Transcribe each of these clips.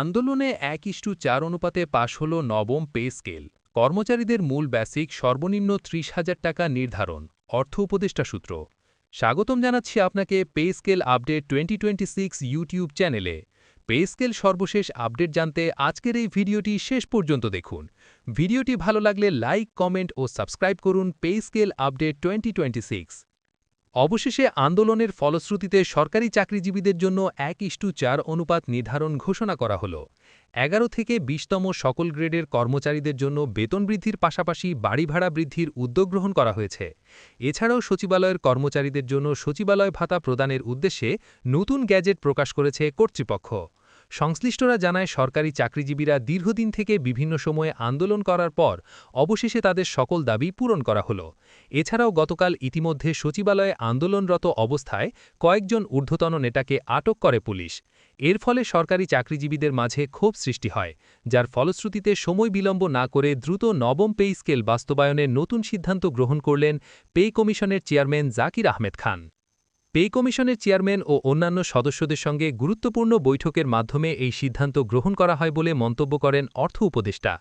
আন্দোলনে এক ইস্টু চার অনুপাতে পাশ হল নবম পে স্কেল। কর্মচারীদের মূল ব্যাসিক সর্বনিম্ন ত্রিশ হাজার টাকা নির্ধারণ, অর্থ উপদেষ্টা সূত্র। স্বাগতম জানাচ্ছি আপনাকে pay scale update twenty twenty six YouTube চ্যানেলে। পে স্কেল সর্বশেষ আপডেট জানতে আজকের এই ভিডিওটি শেষ পর্যন্ত দেখুন। ভিডিওটি ভালো লাগলে লাইক, কমেন্ট ও সাবস্ক্রাইব করুন pay scale update twenty twenty six. অবশেষে আন্দোলনের ফলশ্রুতিতে সরকারি চাকরিজীবীদের জন্য এক ইস্টু চার অনুপাত নির্ধারণ ঘোষণা করা হল। এগারো থেকে বিশতম সকল গ্রেডের কর্মচারীদের জন্য বেতন বৃদ্ধির পাশাপাশি বাড়ি ভাড়া বৃদ্ধির উদ্যোগ গ্রহণ করা হয়েছে। এছাড়াও সচিবালয়ের কর্মচারীদের জন্য সচিবালয় ভাতা প্রদানের উদ্দেশ্যে নতুন গ্যাজেট প্রকাশ করেছে কর্তৃপক্ষ। সংশ্লিষ্টরা জানায়, সরকারি চাকরিজীবীরা দীর্ঘদিন থেকে বিভিন্ন সময়ে আন্দোলন করার পর অবশেষে তাদের সকল দাবি পূরণ করা হল। এছাড়াও গতকাল ইতিমধ্যে সচিবালয়ে আন্দোলনরত অবস্থায় কয়েকজন ঊর্ধ্বতন নেতাকে আটক করে পুলিশ। এর ফলে সরকারি চাকরিজীবীদের মাঝে ক্ষোভ সৃষ্টি হয়, যার ফলশ্রুতিতে সময় বিলম্ব না করে দ্রুত নবম পে স্কেল বাস্তবায়নের নতুন সিদ্ধান্ত গ্রহণ করলেন পে কমিশনের চেয়ারম্যান জাকির আহমেদ খান। পে কমিশনের চেয়ারম্যান ও অন্যান্য সদস্যদের সঙ্গে গুরুত্বপূর্ণ বৈঠকের মাধ্যমে এই সিদ্ধান্ত গ্রহণ করা হয় বলে মন্তব্য করেন অর্থ উপদেষ্টা।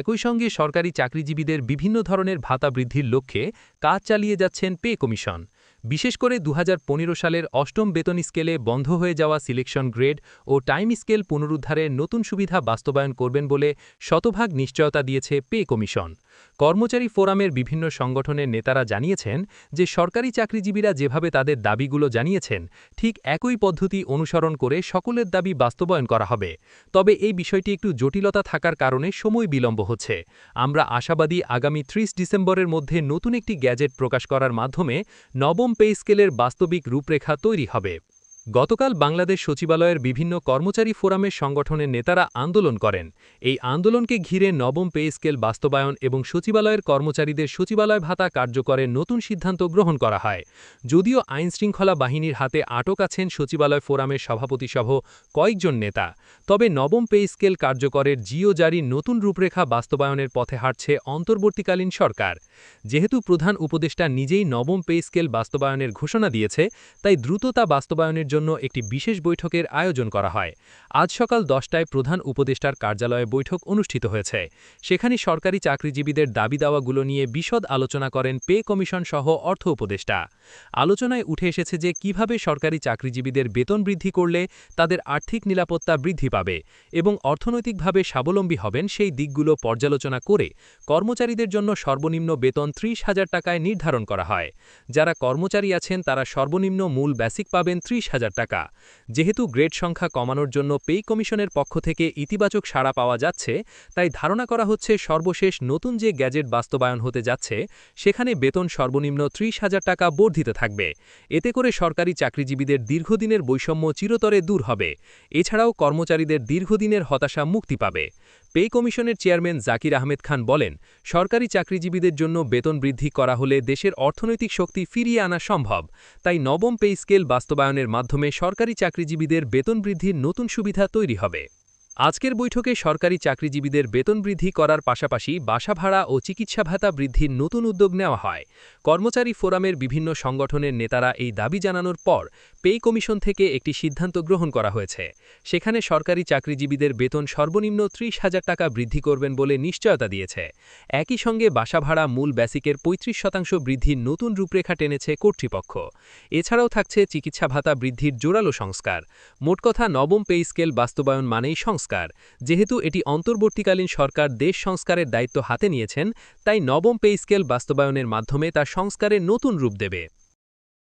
একই সঙ্গে সরকারি চাকরিজীবীদের বিভিন্ন ধরনের ভাতা বৃদ্ধির লক্ষ্যে কাজ চালিয়ে যাচ্ছেন পে কমিশন। বিশেষ করে দু হাজার পনেরো সালের অষ্টম বেতন স্কেলে বন্ধ হয়ে যাওয়া সিলেকশন গ্রেড ও টাইম স্কেল পুনরুদ্ধারের নতুন সুবিধা বাস্তবায়ন করবেন বলে শতভাগ নিশ্চয়তা দিয়েছে পে কমিশন। কর্মচারী ফোরামের বিভিন্ন সংগঠনের নেতারা জানিয়েছেন যে সরকারি চাকরিজীবীরা যেভাবে তাদের দাবিগুলো জানিয়েছেন, ঠিক একই পদ্ধতি অনুসরণ করে সকলের দাবি বাস্তবায়ন করা হবে। তবে এই বিষয়টি একটু জটিলতা থাকার কারণে সময় বিলম্ব হচ্ছে। আমরা আশাবাদী আগামী ত্রিশ ডিসেম্বরের মধ্যে নতুন একটি গ্যাজেট প্রকাশ করার মাধ্যমে নবম পে স্কেলের বাস্তবিক রূপরেখা তৈরি হবে। গতকাল বাংলাদেশ সচিবালয়ের বিভিন্ন কর্মচারী ফোরামের সংগঠনের নেতারা আন্দোলন করেন। এই আন্দোলনকে ঘিরে নবম পে স্কেল বাস্তবায়ন এবং সচিবালয়ের কর্মচারীদের সচিবালয় ভাতা কার্যকরের নতুন সিদ্ধান্ত গ্রহণ করা হয়। যদিও আইনশৃঙ্খলা বাহিনীর হাতে আটক আছেন সচিবালয় ফোরামের সভাপতিসহ কয়েকজন নেতা। তবে নবম পে স্কেল কার্যকরের জিও জারির নতুন রূপরেখা বাস্তবায়নের পথে হাঁটছে অন্তর্বর্তীকালীন সরকার। যেহেতু প্রধান উপদেষ্টা নিজেই নবম পে স্কেল বাস্তবায়নের ঘোষণা দিয়েছে, তাই দ্রুততা বাস্তবায়নের জন্য একটি বিশেষ বৈঠকের আয়োজন করা হয়। আজ সকাল দশটায় প্রধান উপদেষ্টার কার্যালয়ে বৈঠক অনুষ্ঠিত হয়েছে। সেখানে সরকারি চাকরিজীবীদের দাবি দাওয়াগুলো নিয়ে বিশদ আলোচনা করেন পে কমিশন সহ অর্থ উপদেষ্টা। আলোচনায় উঠে এসেছে যে কীভাবে সরকারি চাকরিজীবীদের বেতন বৃদ্ধি করলে তাদের আর্থিক নিরাপত্তা বৃদ্ধি পাবে এবং অর্থনৈতিকভাবে স্বাবলম্বী হবেন সেই দিকগুলো পর্যালোচনা করে কর্মচারীদের জন্য সর্বনিম্ন বেতন ত্রিশ হাজার টাকায় নির্ধারণ করা হয়। যারা কর্মচারী আছেন তারা সর্বনিম্ন মূল বেসিক পাবেন ত্রিশ হাজার টাকা। যেহেতু গ্রেড সংখ্যা কমানোর জন্য পে কমিশনের পক্ষ থেকে ইতিবাচক সাড়া পাওয়া যাচ্ছে, তাই ধারণা করা হচ্ছে সর্বশেষ নতুন যে গ্যাজেট বাস্তবায়ন হতে যাচ্ছে, সেখানে বেতন সর্বনিম্ন ত্রিশ হাজার টাকা বর্ধিত থাকবে। এতে করে সরকারি চাকরিজীবীদের দীর্ঘদিনের বৈষম্য চিরতরে দূর হবে। এছাড়াও কর্মচারীদের দীর্ঘদিনের হতাশা মুক্তি পাবে। পে কমিশনের চেয়ারম্যান জাকির আহমেদ খান বলেন, সরকারি চাকরিজীবীদের জন্য বেতন বৃদ্ধি করা হলে দেশের অর্থনৈতিক শক্তি ফিরিয়ে আনা সম্ভব। তাই নবম পে স্কেল বাস্তবায়নের মাধ্যমে সরকারি চাকরিজীবীদের বেতন বৃদ্ধির নতুন সুবিধা তৈরি হবে। আজকের বৈঠকে সরকারি চাকরিজীবীদের বেতন বৃদ্ধি করার পাশাপাশি বাসা ভাড়া ও চিকিৎসা ভাতা বৃদ্ধির নতুন উদ্যোগ নেওয়া হয়। কর্মচারী ফোরামের বিভিন্ন সংগঠনের নেতারা এই দাবি জানানোর পর পে কমিশন থেকে একটি সিদ্ধান্ত গ্রহণ করা হয়েছে। সেখানে সরকারি চাকরিজীবীদের বেতন সর্বনিম্ন ত্রিশ হাজার টাকা বৃদ্ধি করবেন বলে নিশ্চয়তা দিয়েছে। একই সঙ্গে বাসা ভাড়া মূল ব্যাসিকের পঁয়ত্রিশ শতাংশ বৃদ্ধির নতুন রূপরেখা টেনেছে কর্তৃপক্ষ। এছাড়াও থাকছে চিকিৎসা ভাতা বৃদ্ধির জোরালো সংস্কার। মোট কথা নবম পে স্কেল বাস্তবায়ন মানেই সংস্কার। সংস্কার যেহেতু এটি অন্তর্বর্তীকালীন সরকার দেশ সংস্কারের দায়িত্ব হাতে নিয়েছেন, তাই নবম পে স্কেল বাস্তবায়নের মাধ্যমে তা সংস্কারের নতুন রূপ দেবে।